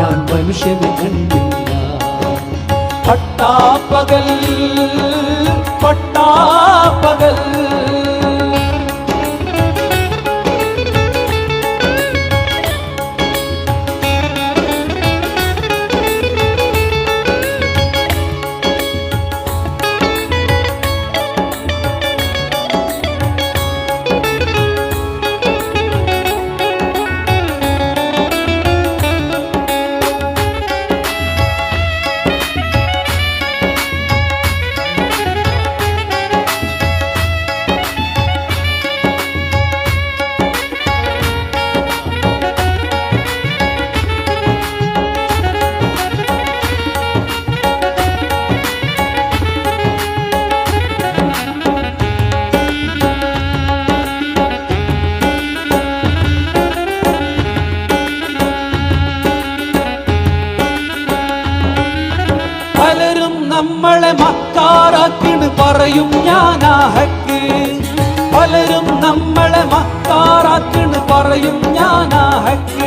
ഞാൻ മനുഷ്യനെ കണ്ടില്ല. പട്ടാപ്പകൽ പട്ടാപ്പകൽ പലരും പറയും ഞാനാ ഹക്ക്.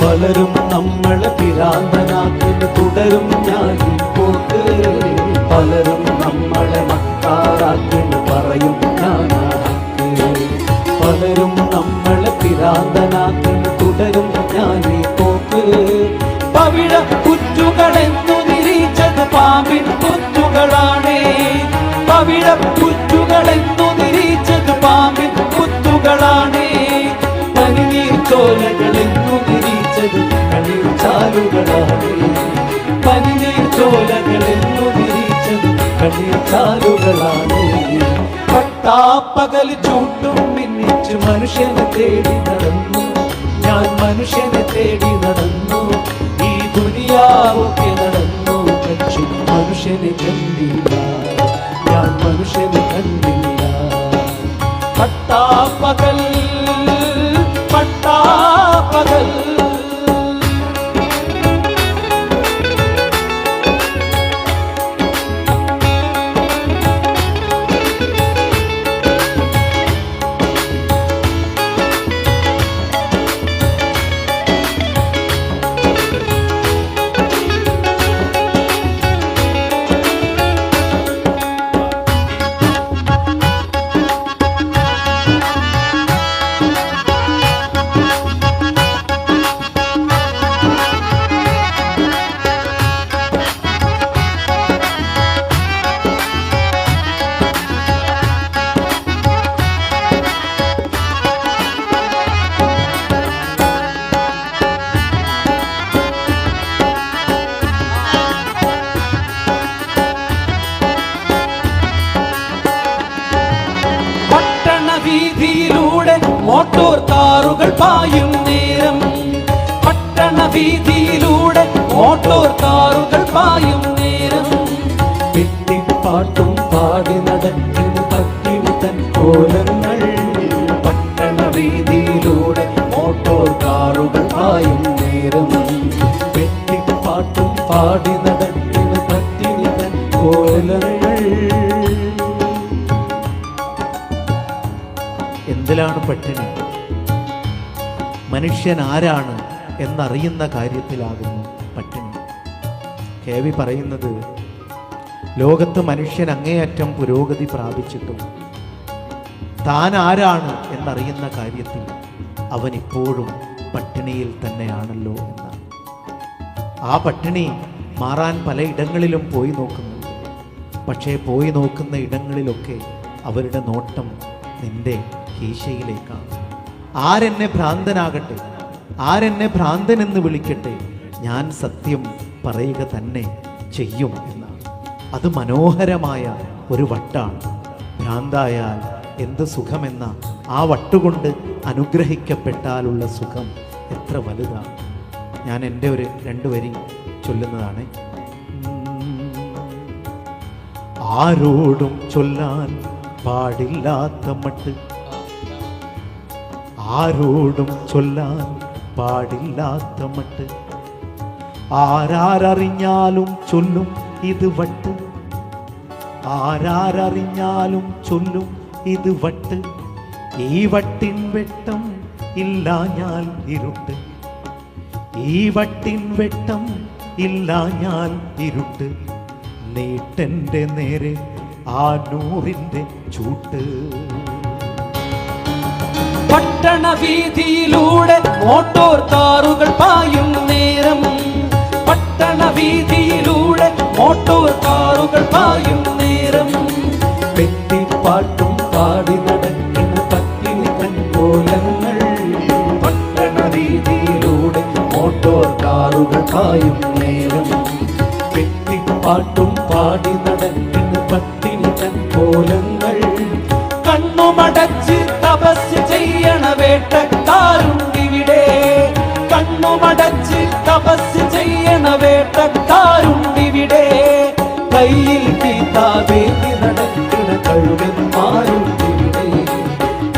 പലരും നമ്മളെ പിരാന്തനാക്കിന് തുടരും ഞാൻ പോക്ക്. പലരും നമ്മളെ മക്കാറാക്കിന് പറയും ഞാനാഹക്ക് പലരും നമ്മളെ പിരാന്തനാക്കിന് തുടരും ഞാൻ പോക്ക്. പവിഴ കുറ്റുകളെന്നു നിരീച്ചത് പാമ്പിൻ കുറ്റുകളാണ് പവിഴ കുറ്റുകളെന്നു ചാലുകളാണേ പനിനീർ ചോലകളെന്നു നിരീച്ചത് കളിർ ചാലുകളാണേ പട്ടാപ്പകൽ ചൂട്ടും മിന്നിച്ച് മനുഷ്യനെ തേടി നടന്നു. ഞാൻ മനുഷ്യനെ തേടി നടന്നു. ഈ ദുനിയാവൊക്കെ നടന്നു. പക്ഷെ മനുഷ്യനെ കണ്ടില്ല. ഞാൻ മനുഷ്യനെ കണ്ടില്ല. പട്ടാപ്പകൽ കാറുകൾ പായും നേരം. പട്ടണ വീതിയിലൂടെ മോട്ടോർ കാറുകൾ പായും നേരം. വെട്ടിപ്പാട്ടും പാടി നടക്കുന്നു പത്തിമുതൻ കോലങ്ങൾ. പട്ടണ വീതിയിലൂടെ മോട്ടോർ കാറുകൾ പായും നേരം. വെട്ടിപ്പാട്ടും പാടി നടക്കുന്നു പത്തിമുതൻ കോലങ്ങൾ. എന്തിലാണ് പട്ടിണി? മനുഷ്യൻ ആരാണ് എന്നറിയുന്ന കാര്യത്തിലാകുന്നു പട്ടിണി. കെ വി പറയുന്നത് ലോകത്ത് മനുഷ്യൻ അങ്ങേയറ്റം പുരോഗതി പ്രാപിച്ചിട്ടും താൻ ആരാണ് എന്നറിയുന്ന കാര്യത്തിൽ അവൻ ഇപ്പോഴും പട്ടിണിയിൽ തന്നെയാണല്ലോ എന്നാണ്. ആ പട്ടിണി മാറാൻ പലയിടങ്ങളിലും പോയി നോക്കുന്നുണ്ട്. പക്ഷേ പോയി നോക്കുന്ന ഇടങ്ങളിലൊക്കെ അവരുടെ നോട്ടം നിന്റെ കീശയിലേക്കാണ്. ആരെന്നെ ഭ്രാന്തനാകട്ടെ ആരെന്നെ ഭ്രാന്തൻ എന്ന് വിളിക്കട്ടെ ഞാൻ സത്യം പറയുക തന്നെ ചെയ്യും എന്നാണ്. അത് മനോഹരമായ ഒരു വട്ടാണ്. ഭ്രാന്തായാൽ എന്ത് സുഖമെന്ന ആ വട്ടുകൊണ്ട് അനുഗ്രഹിക്കപ്പെട്ടാലുള്ള സുഖം എത്ര വലുതാണ്. ഞാൻ എന്റെ ഒരു രണ്ട് വരി ചൊല്ലുന്നതാണ്. ആരോടും ചൊല്ലാൻ പാടില്ലാത്ത മട്ട് ആരോടും ചൊല്ലാൻ പാടില്ലാത്ത മട്ട്. ആരാരറിഞ്ഞാലും ചൊല്ലും ഇത് വട്ട്. ആരാരറിഞ്ഞാലും ചൊല്ലും ഇത് വട്ട്. ഈ വട്ടിൻ വെട്ടം ഇല്ല ഞാൻ ഇരുട്ട്. ഈ വട്ടിൻ വെട്ടം ഇല്ല ഞാൻ ഇരുട്ട്. നീട്ടെന്റെ നേരെ ആ നൂറിന്റെ ചൂട്ട്. പട്ടണ വീതിയിലൂടെ മോട്ടോർ കാറുകൾ പായും നേരം. പട്ടണ വീതിയിലൂടെ മോട്ടോർ കാറുകൾ പായും നേരം. പെട്ടിപ്പാട്ടും പാടി നടക്കുന്ന പട്ടിണി കൺകോലങ്ങൾ പട്ടണ വീതിയിലൂടെ മോട്ടോർ കാറുകൾ പായും നേരം. പെട്ടിപ്പാട്ടും പാടി നടക്കുന്ന പട്ടിണി കൺകോലങ്ങൾ ചെയ്യണ വേട്ടക്കാരുണ്ടിവിടെ കയ്യിൽ ഗീതാവേദി നടക്കുന്ന കഴുകന്മാരുണ്ടിവിടെ.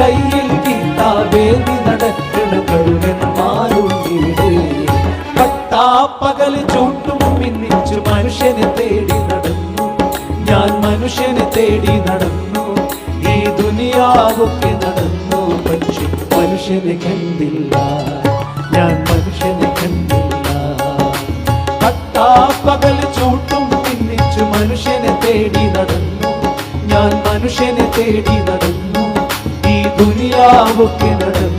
കയ്യിൽ ഗീതാവേദി നടക്കുന്ന കഴുകന്മാരുണ്ടിവിടെ. പട്ടാപ്പകൽ ചൂട്ടും പിന്നിച്ചു മനുഷ്യനെ തേടി നടന്നു. ഞാൻ മനുഷ്യനെ തേടി നടന്നു. ഈ ദുനിയാവൊക്കെ നടന്നു. പക്ഷെ മനുഷ്യനെ കണ്ടില്ല. മനുഷ്യനെ തേടി നടന്നു ഈ ദുനിയാവൊക്കെ നടന്നു